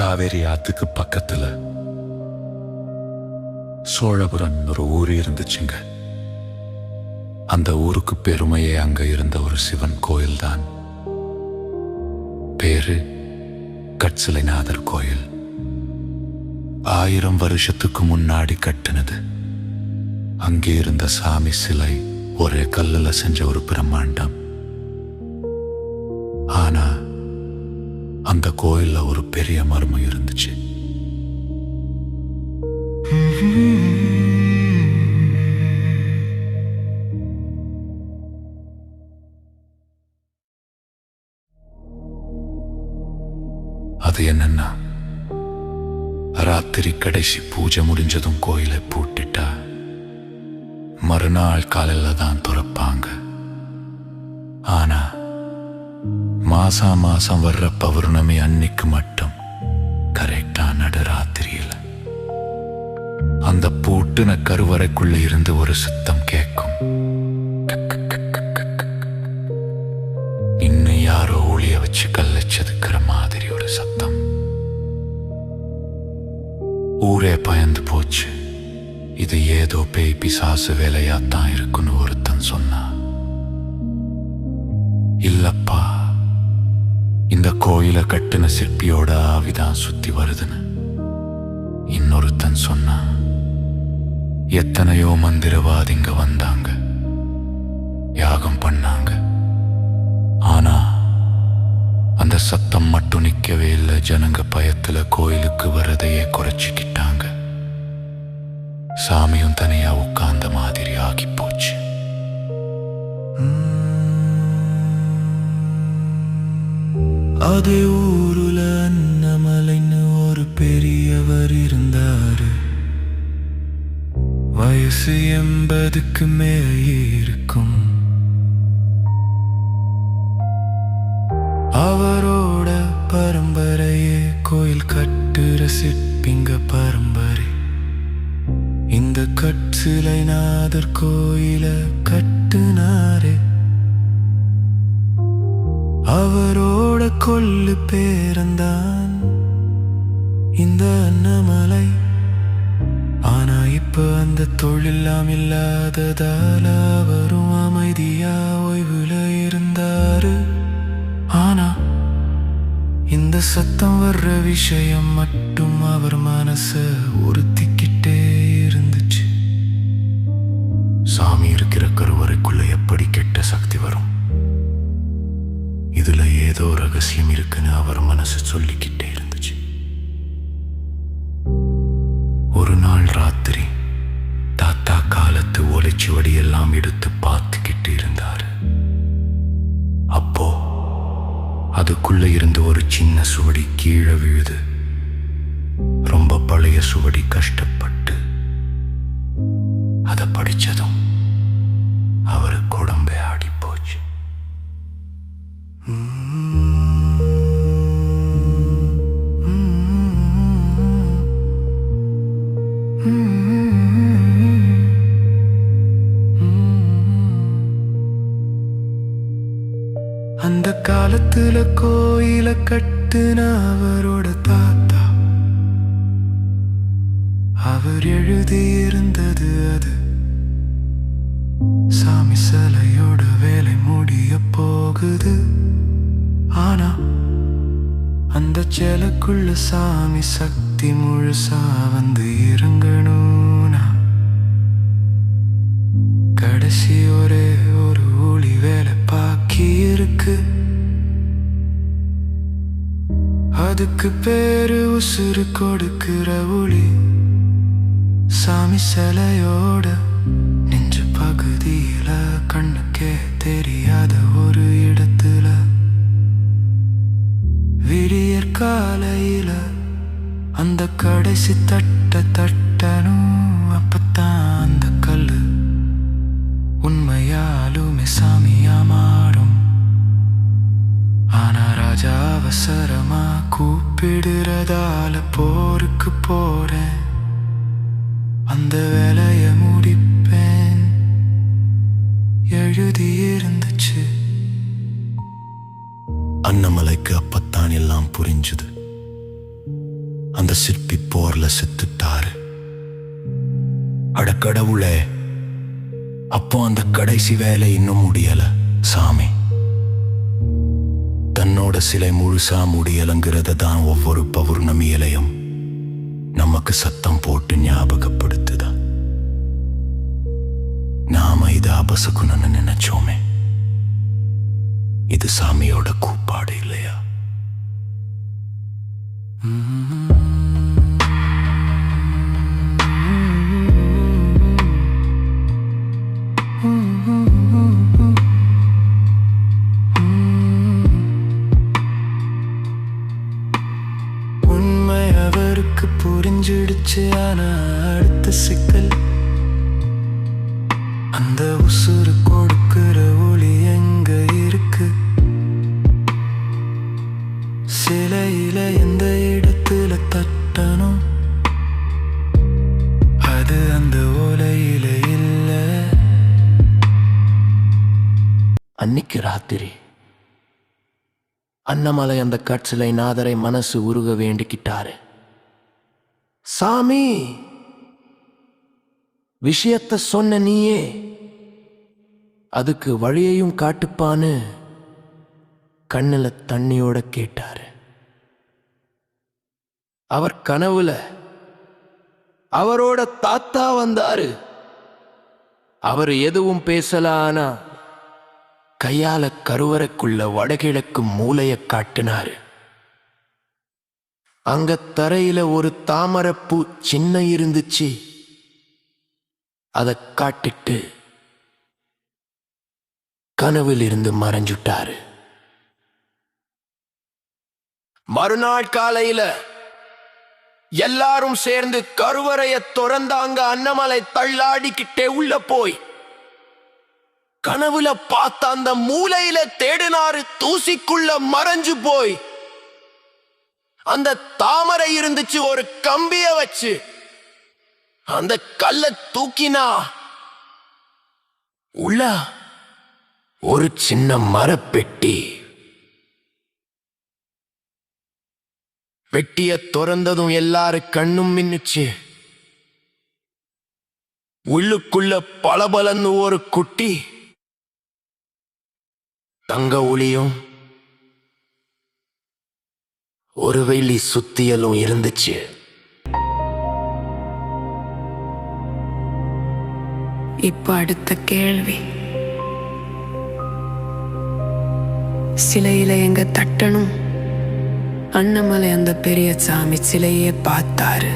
காவேரி ஆத்துக்கு பக்கத்துல சோழபுரம் ஒரு ஊர் இருந்துச்சுங்க. அந்த ஊருக்கு பெருமையே அங்க இருந்த ஒரு சிவன் கோயில்தான். பேரு கட்சிலைநாதர் கோயில். ஆயிரம் வருஷத்துக்கு முன்னாடி கட்டினது. அங்கே இருந்த சாமி சிலை ஒரே கல்லுல செஞ்ச ஒரு பிரம்மாண்டம். ஆனா அந்த கோயில்ல ஒரு பெரிய மர்மம் இருந்துச்சு. அது என்னன்னா ராத்திரி கடைசி பூஜை முடிஞ்சதும் கோயிலை பூட்டிட்டா மறுநாள் காலையில தான் துறப்ப. மாசா மாசம் வர்ற பௌர்ணமி அன்னைக்கு மட்டும் கரெக்டா நடுராத்திரியில. அந்த பூட்டுன கருவறைக்குள்ள இருந்து ஒரு சுத்தம் கேட்கும் இன்னும் யாரோ ஒளிய வச்சு கல்லச்சதுக்கிற மாதிரி ஒரு சத்தம். ஊரே பயந்து போச்சு. இது ஏதோ பேய் பிசாசு வேலையாத்தான் இருக்குன்னு ஒருத்தன் சொன்னான். இல்லப்பா இந்த கோயிலை கட்டின சிற்பியோட ஆவிதான் சுத்தி வருதுன்னு இன்னொருத்தன் சொன்னான் எத்தனையோ மந்திரவாதிங்க வந்தாங்க யாகம் பண்ணாங்க. ஆனா அந்த சத்தம் மட்டும் நிக்கவே இல்லை ஜனங்க பயத்துல கோயிலுக்கு வரதையே குறைச்சிக்கிட்டாங்க. சாமியும் தனியா உட்கார்ந்த மாதிரி ஆகி போச்சு அதே ஊருல அண்ணமலைன்னு ஒரு பெரியவர் இருந்தாரு. வயசு எண்பதுக்கு இருக்கும். அவரோட பரம்பரையே கோயில் கட்டுற சிற்பிங்க பரம்பரை. இந்த கட்சிலைநாதர் கோயில கட்டுனாரே. அவரோட கொள்ளு பேரந்தான். இந்த அண்ணமலை. ஆனா இப்ப அந்த தொழிலாம் இல்லாததால அவரும் அமைதியா ஓய்வுல இருந்தாரு. ஆனா இந்த சத்தம் வர்ற விஷயம் மட்டும் அவர் மனச உறுத்திக்கிட்டே இருந்துச்சு. சாமி இருக்கிற கருவறைக்குள்ள எப்படி கெட்ட சக்தி வரும்? ஏதோ ரகசியம் இருக்குன்னு அவர் மனசு சொல்லிக்கிட்டே இருந்துச்சு. ஒரு நாள் ராத்திரி தாத்தா காலத்து ஒலைச்சுவடி எல்லாம் எடுத்து பார்த்துக்கிட்டு இருந்தார். அப்போ அதுக்குள்ள இருந்து ஒரு சின்ன சுவடி கீழே விழுது. ரொம்ப பழைய சுவடி கஷ்டப்பட்டு அதை படிச்சதும் அவருக்கு உடம்பே ஆடி அந்த காலத்துல கோயில கட்டுன அவரோட தாத்தா அவர் எழுதியிருந்தது அது சாமி சிலையோட வேலை முடிய போகுது ஆனா அந்த செலக்குள்ள சாமி சக்தி சுத்தி முழுசா வந்து இறங்கணும்னா கடைசி ஒரே ஒரு ஊழி வேலை பாக்கி இருக்கு. அதுக்கு பேரு உசுறு கொடுக்கிற ஒளி சாமி சிலையோட நெஞ்சு பகுதியில கண்ணுக்கே தெரியாத ஒரு இடத்துல. விடியற் காலையில அந்த கடைசி தட்ட தட்டனும் அப்பத்தான் அந்த கல்லு. உண்மையாலுமே சாமியா மாறும். ஆனா ராஜா அவசரமா கூப்பிடுறதால போருக்கு போறேன். அந்த வேலைய முடிப்பேன். எழுதி இருந்துச்சு. அண்ணமலைக்கு அப்பத்தான் எல்லாம் புரிஞ்சுது. அந்த சிற்பி போர்ல செத்துட்டாரு. அடக்கடவுளே அப்போ அந்த கடைசி வேலை இன்னும் முடியல சாமி. தன்னோட சிலை முழுசா முடியலங்கிறத தான் ஒவ்வொரு பௌர்ணமியிலையும் நமக்கு சத்தம் போட்டு ஞாபகப்படுத்துதா. நாம இது அபசகுணன்னு நினைச்சோமே. இது சாமியோட கூப்பாடு இல்லையா? அவருக்கு புரிஞ்சிடுச்சு ஆனா அடுத்த சிக்கல் அந்த உசுறு கொடுக்கிற அன்னைக்கு ராத்திரி. அன்னமலை அந்த கட்சிலை நாதரை மனசு உருக வேண்டிக்கிட்டாரு. சாமி விஷயத்த சொன்ன நீயே. அதுக்கு வழியையும் காட்டுப்பான்னு. கண்ணுல தண்ணியோட கேட்டாரு. அவர் கனவுல அவரோட தாத்தா வந்தாரு. அவர் எதுவும் பேசல ஆனா கையால கருவறைக்குள்ள வடகிழக்கு மூலைய காட்டினாரு. அங்க தரையில ஒரு தாமரைப்பூ சின்ன இருந்துச்சு. அதை காட்டிட்டு கனவில் இருந்து மறைஞ்சுட்டாரு மறுநாள் காலையில எல்லாரும் சேர்ந்து கருவறைய திறந்தாங்க அன்னமலை தள்ளாடிக்கிட்டே உள்ள போய். கனவுல பார்த்த அந்த மூலையில தேடினாரு தூசிக்குள்ள மறைஞ்சு போய். அந்த தாமரை இருந்துச்சு ஒரு கம்பிய வச்சு. அந்த கல்ல தூக்கினா உள்ள ஒரு சின்ன மரப்பெட்டி. பெட்டிய துறந்ததும் எல்லாரு கண்ணும் மின்னுச்சு. உள்ளுக்குள்ள பளபளன்னு ஒரு குட்டி தங்க ஒளியும். ஒரு வெள்ளி சுத்தியலும் இருந்துச்சு. இப்ப அடுத்த கேள்வி. சிலையில எங்க தட்டணும். அண்ணமலை அந்த பெரிய சாமி சிலையே பார்த்தாரு.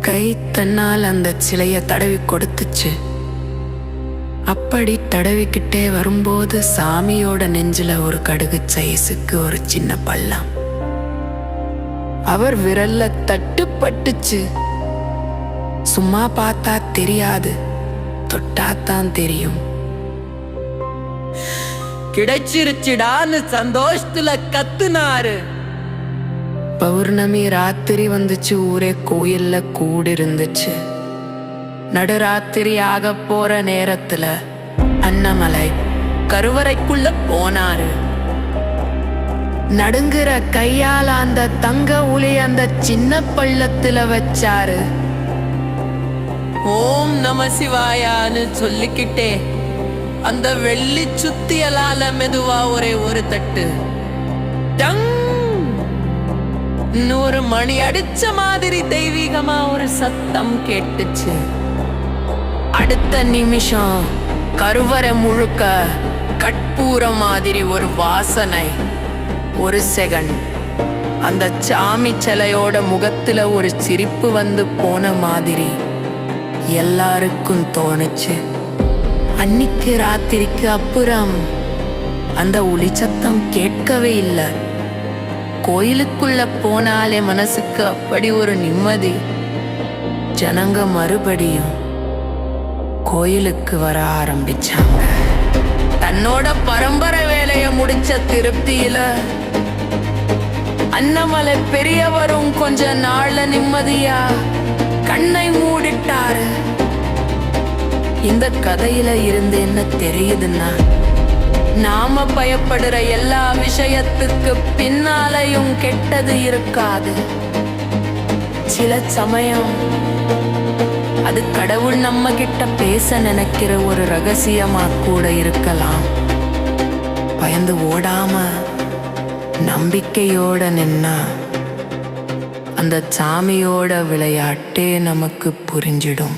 கை தன்னால் அந்த சிலையை தடவி கொடுத்துச்சு. அப்படி தடவிக்கிட்டே வரும்போது சாமியோட நெஞ்சில ஒரு கடுகு சைஸுக்கு ஒரு சின்ன பள்ளம். அவர் விரல்ல தட்டுப்பட்டுச்சு. சும்மா பார்த்தா தெரியாது. தொட்டாத்தான் தெரியும். கிடைச்சிருச்சுடான்னு சந்தோஷத்துல கத்துனாரு. பௌர்ணமி ராத்திரி வந்துச்சு ஊரே கோயில்ல கூடி இருந்துச்சு. நடுராத்திரி ஆக போற நேரத்துல அன்னமலை கருவறைக்குள்ள போனாரு. நடுங்குற கையால அந்த தங்க உளி அந்த சின்ன பள்ளத்துல வச்சாரு. ஓம் நம சிவாயான்னு சொல்லிக்கிட்டே அந்த வெள்ளி சுத்தியலால மெதுவா ஒரே ஒரு தட்டு. டங்! நூறு மணி அடிச்ச மாதிரி தெய்வீகமா ஒரு சத்தம் கேட்டுச்சு. அடுத்த நிமிஷம் கருவறை முழுக்க கற்பூர மாதிரி ஒரு வாசனை. ஒரு செகண்ட். அந்த சாமி சிலையோட முகத்துல ஒரு சிரிப்பு வந்து போன மாதிரி எல்லாருக்கும் தோணுச்சு. அன்னிக்கு ராத்திரிக்கு அப்புறம் அந்த ஒளி சத்தம் கேட்கவே இல்லை. கோயிலுக்குள்ள போனாலே மனசுக்கு அப்படி ஒரு நிம்மதி. ஜனங்க மறுபடியும் கோயிலுக்கு வர ஆரம்பிச்சாங்க. தன்னோட பரம்பரை வேலைய முடிச்ச திருப்தியில அன்னமலை பெரியவரும் கொஞ்ச நாள்ல நிம்மதியா கண்ணை மூடிட்டாரு. இந்த கதையில இருந்து என்ன தெரியுதுன்னா நாம பயப்படுற எல்லா விஷயத்துக்கு பின்னாலையும் கெட்டது இருக்காது. சில சமயம் அது கடவுள் நம்ம கிட்ட பேச நினைக்கிற ஒரு ரகசியமா கூட இருக்கலாம். பயந்து ஓடாம நம்பிக்கையோட நின்னா அந்த சாமியோட விளையாட்டே நமக்கு புரிஞ்சிடும்.